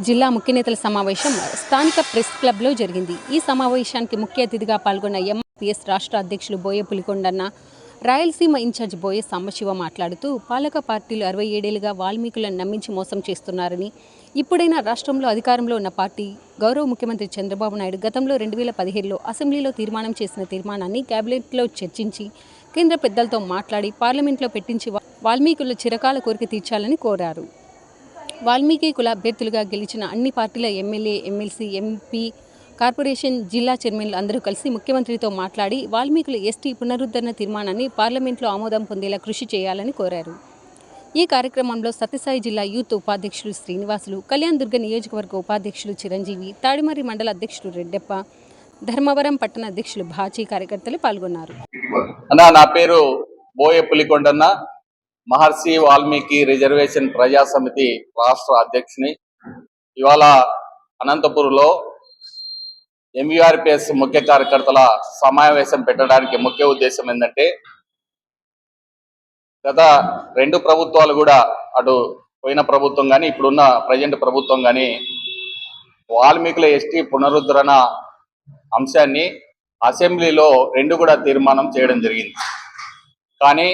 జిల్లా ముఖ్య నేతల సమావేశం స్థానిక ప్రెస్ క్లబ్లో జరిగింది. ఈ సమావేశానికి ముఖ్య అతిథిగా పాల్గొన్న ఎంపీఎస్ రాష్ట్ర అధ్యక్షులు బోయ పులికొండన్న రాయలసీమ ఇన్ఛార్జ్ బోయ సాంబశివ మాట్లాడుతూ పాలక పార్టీలు అరవై ఏడేళ్ళుగా వాల్మీకులను నమ్మించి మోసం చేస్తున్నారని ఇప్పుడైనా రాష్ట్రంలో అధికారంలో ఉన్న పార్టీ గౌరవ ముఖ్యమంత్రి చంద్రబాబు నాయుడు గతంలో రెండు వేల పదిహేడులో అసెంబ్లీలో తీర్మానం చేసిన తీర్మానాన్ని కేబినెట్లో చర్చించి కేంద్ర పెద్దలతో మాట్లాడి పార్లమెంట్లో పెట్టించి వాల్మీకుల చిరకాల కోరిక తీర్చాలని కోరారు. వాల్మీకి కుల అభ్యర్థులుగా గెలిచిన అన్ని పార్టీల ఎమ్మెల్యే ఎమ్మెల్సీ ఎంపీ కార్పొరేషన్ జిల్లా చైర్మన్లు అందరూ కలిసి ముఖ్యమంత్రితో మాట్లాడి వాల్మీకుల ఎస్టీ పునరుద్ధరణ తీర్మానాన్ని పార్లమెంట్లో ఆమోదం పొందేలా కృషి చేయాలని కోరారు. ఈ కార్యక్రమంలో సత్యసాయి జిల్లా యూత్ ఉపాధ్యక్షులు శ్రీనివాసులు కళ్యాణ్ దుర్గ నియోజకవర్గ ఉపాధ్యక్షులు చిరంజీవి తాడిమర్రి మండల అధ్యక్షులు రెడ్డెప్ప ధర్మవరం పట్టణ అధ్యక్షులు భాచీ కార్యకర్తలు పాల్గొన్నారు. నా పేరు బోయ పులికొండన్న మహర్షి వాల్మీకి రిజర్వేషన్ ప్రజా సమితి రాష్ట్ర అధ్యక్షుని. ఇవాళ అనంతపురంలో ఎంవీఆర్పిఎస్ ముఖ్య కార్యకర్తల సమావేశం పెట్టడానికి ముఖ్య ఉద్దేశం ఏంటంటే గత రెండు ప్రభుత్వాలు కూడా అటు పోయిన ప్రభుత్వం కానీ ఇప్పుడున్న ప్రజెంట్ ప్రభుత్వం కానీ వాల్మీకుల ఎస్టీ పునరుద్ధరణ అంశాన్ని అసెంబ్లీలో రెండు కూడా తీర్మానం చేయడం జరిగింది. కానీ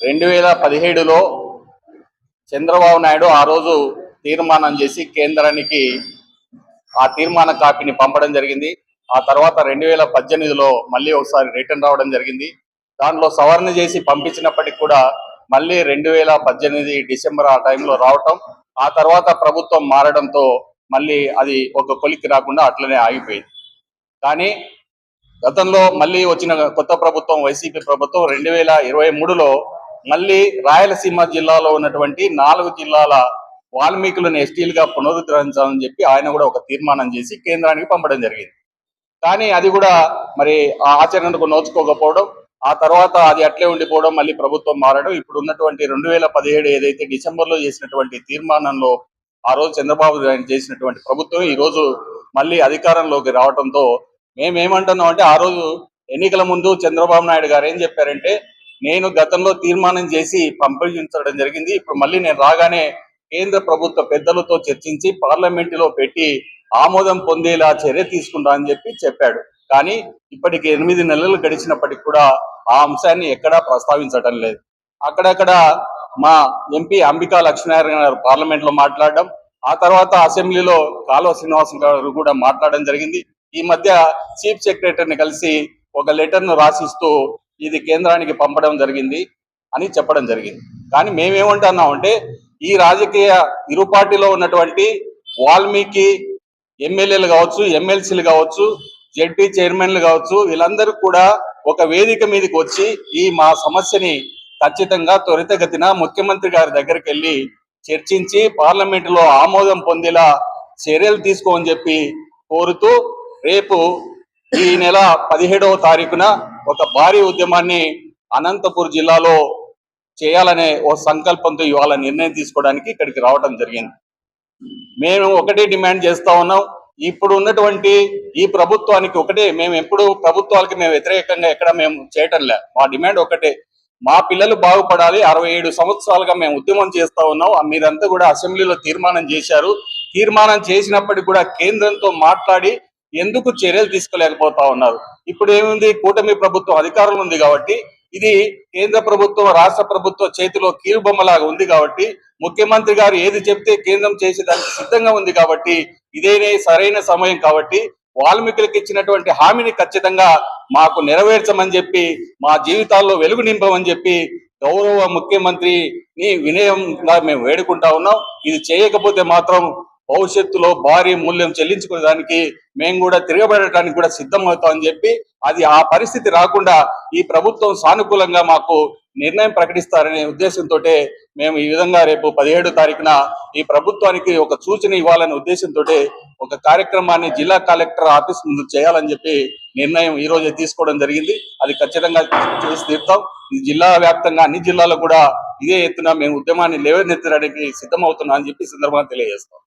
రెండు వేల పదిహేడులో చంద్రబాబు నాయుడు ఆ రోజు తీర్మానం చేసి కేంద్రానికి ఆ తీర్మాన కాపీని పంపడం జరిగింది. ఆ తర్వాత రెండు వేల పద్దెనిమిదిలో మళ్ళీ ఒకసారి రిటర్న్ రావడం జరిగింది. దాంట్లో సవరణ చేసి పంపించినప్పటికి కూడా మళ్ళీ రెండు వేల పద్దెనిమిది డిసెంబర్ ఆ టైంలో రావటం ఆ తర్వాత ప్రభుత్వం మారడంతో మళ్ళీ అది ఒక కొలిక్కి రాకుండా అట్లనే ఆగిపోయింది. కానీ గతంలో మళ్ళీ వచ్చిన కొత్త ప్రభుత్వం వైసీపీ ప్రభుత్వం రెండు వేల ఇరవై మూడులో మళ్ళీ రాయలసీమ జిల్లాలో ఉన్నటువంటి నాలుగు జిల్లాల వాల్మీకులను ఎస్టీలుగా పునరుద్ధరించాలని చెప్పి ఆయన కూడా ఒక తీర్మానం చేసి కేంద్రానికి పంపడం జరిగింది. కానీ అది కూడా మరి ఆ ఆచరణకు నోచుకోకపోవడం ఆ తర్వాత అది అట్లే ఉండిపోవడం మళ్ళీ ప్రభుత్వం మారడం ఇప్పుడు ఉన్నటువంటి రెండు వేల పదిహేడు ఏదైతే డిసెంబర్లో చేసినటువంటి తీర్మానంలో ఆ రోజు చంద్రబాబు చేసినటువంటి ప్రభుత్వం ఈ రోజు మళ్ళీ అధికారంలోకి రావడంతో మేమేమంటున్నాం అంటే ఆ రోజు ఎన్నికల ముందు చంద్రబాబు నాయుడు గారు ఏం చెప్పారంటే నేను గతంలో తీర్మానం చేసి పంపించడం జరిగింది. ఇప్పుడు మళ్ళీ నేను రాగానే కేంద్ర ప్రభుత్వ పెద్దలతో చర్చించి పార్లమెంటులో పెట్టి ఆమోదం పొందేలా చర్య తీసుకుంటా అని చెప్పి చెప్పాడు. కానీ ఇప్పటికి ఎనిమిది నెలలు గడిచినప్పటికి కూడా ఆ అంశాన్ని ఎక్కడా ప్రస్తావించడం లేదు. అక్కడక్కడ మా ఎంపీ అంబికా లక్ష్మీనారాయణ గారు పార్లమెంట్లో మాట్లాడడం ఆ తర్వాత అసెంబ్లీలో కాలువ శ్రీనివాసం గారు కూడా మాట్లాడడం జరిగింది. ఈ మధ్య చీఫ్ సెక్రటరీని కలిసి ఒక లెటర్ను రాసిస్తూ ఇది కేంద్రానికి పంపడం జరిగింది అని చెప్పడం జరిగింది. కానీ మేమేమంటున్నామంటే ఈ రాజకీయ ఇరు పార్టీలో ఉన్నటువంటి వాల్మీకి ఎమ్మెల్యేలు కావచ్చు ఎమ్మెల్సీలు కావచ్చు జడ్పీ చైర్మన్లు కావచ్చు వీళ్ళందరూ కూడా ఒక వేదిక మీదకి వచ్చి ఈ మా సమస్యని ఖచ్చితంగా త్వరితగతిన ముఖ్యమంత్రి గారి దగ్గరికి వెళ్ళి చర్చించి పార్లమెంటులో ఆమోదం పొందేలా చర్యలు తీసుకోమని చెప్పి కోరుతూ రేపు ఈ నెల పదిహేడవ తారీఖున ఒక భారీ ఉద్యమాన్ని అనంతపూర్ జిల్లాలో చేయాలనే ఓ సంకల్పంతో ఇవాళ నిర్ణయం తీసుకోవడానికి ఇక్కడికి రావడం జరిగింది. మేము ఒకటే డిమాండ్ చేస్తా ఉన్నాం. ఇప్పుడు ఉన్నటువంటి ఈ ప్రభుత్వానికి ఒకటే మేము ఎప్పుడు ప్రభుత్వాలకి మేము వ్యతిరేకంగా ఎక్కడ మేము చేయటం లే. మా డిమాండ్ ఒకటే. మా పిల్లలు బాగుపడాలి. అరవై ఏడు సంవత్సరాలుగా మేము ఉద్యమం చేస్తూ ఉన్నాం. ఆ మీరంతా కూడా అసెంబ్లీలో తీర్మానం చేశారు. తీర్మానం చేసినప్పటికీ కూడా కేంద్రంతో మాట్లాడి ఎందుకు చర్యలు తీసుకోలేకపోతా ఉన్నారు? ఇప్పుడు ఏముంది? కూటమి ప్రభుత్వం అధికారంలో ఉంది కాబట్టి ఇది కేంద్ర ప్రభుత్వం రాష్ట్ర ప్రభుత్వం చేతిలో కీలుబొమ్మలాగా ఉంది కాబట్టి ముఖ్యమంత్రి గారు ఏది చెప్తే కేంద్రం చేసేదానికి సిద్ధంగా ఉంది కాబట్టి ఇదేనే సరైన సమయం కాబట్టి వాల్మీకులకు ఇచ్చినటువంటి హామీని ఖచ్చితంగా మాకు నెరవేర్చమని చెప్పి మా జీవితాల్లో వెలుగు నింపమని చెప్పి గౌరవ ముఖ్యమంత్రిని వినయంగా మేము వేడుకుంటా ఉన్నాం. ఇది చేయకపోతే మాత్రం భవిష్యత్తులో భారీ మూల్యం చెల్లించుకోవడానికి మేము కూడా తిరగబడటానికి కూడా సిద్ధమవుతామని చెప్పి అది ఆ పరిస్థితి రాకుండా ఈ ప్రభుత్వం సానుకూలంగా మాకు నిర్ణయం ప్రకటిస్తారనే ఉద్దేశంతో మేము ఈ విధంగా రేపు పదిహేడు తారీఖున ఈ ప్రభుత్వానికి ఒక సూచన ఇవ్వాలనే ఉద్దేశంతో ఒక కార్యక్రమాన్ని జిల్లా కలెక్టర్ ఆఫీస్ ముందు చేయాలని చెప్పి నిర్ణయం ఈ రోజే తీసుకోవడం జరిగింది. అది ఖచ్చితంగా చేసి తీరుతాం. ఈ జిల్లా వ్యాప్తంగా అన్ని జిల్లాలో కూడా ఇదే ఎత్తున మేము ఉద్యమాన్ని లేవనెత్తడానికి సిద్ధమవుతున్నాం అని చెప్పి సందర్భంగా తెలియజేస్తాం.